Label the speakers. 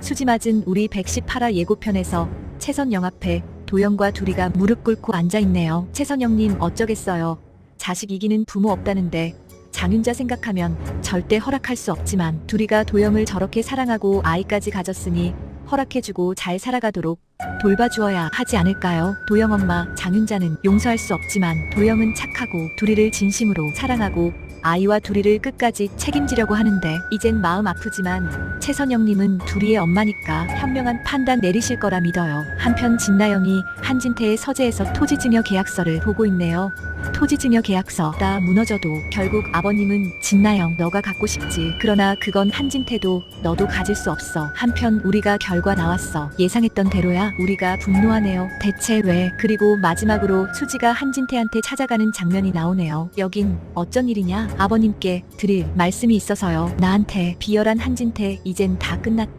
Speaker 1: 수지 맞은 우리 118화 예고편에서 채선영 앞에 도영과 둘이가 무릎 꿇고 앉아있네요. 채선영님 어쩌겠어요. 자식 이기는 부모 없다는데 장윤자 생각하면 절대 허락할 수 없지만 둘이가 도영을 저렇게 사랑하고 아이까지 가졌으니 허락해주고 잘 살아가도록 돌봐주어야 하지 않을까요? 도영 엄마 장윤자는 용서할 수 없지만 도영은 착하고 둘이를 진심으로 사랑하고 아이와 둘이를 끝까지 책임지려고 하는데 이젠 마음 아프지만 최선영님은 둘이의 엄마니까 현명한 판단 내리실 거라 믿어요. 한편 진나영이 한진태의 서재에서 토지증여 계약서를 보고 있네요. 토지증여 계약서 다 무너져도 결국 아버님은 진나영 너가 갖고 싶지. 그러나 그건 한진태도 너도 가질 수 없어. 한편 우리가 결과 나왔어. 예상했던 대로야. 우리가 분노하네요. 대체 왜? 그리고 마지막으로 수지가 한진태한테 찾아가는 장면이 나오네요. 여긴 어쩐 일이냐? 아버님께 드릴 말씀이 있어서요. 나한테 비열한 한진태 이젠 다 끝났다.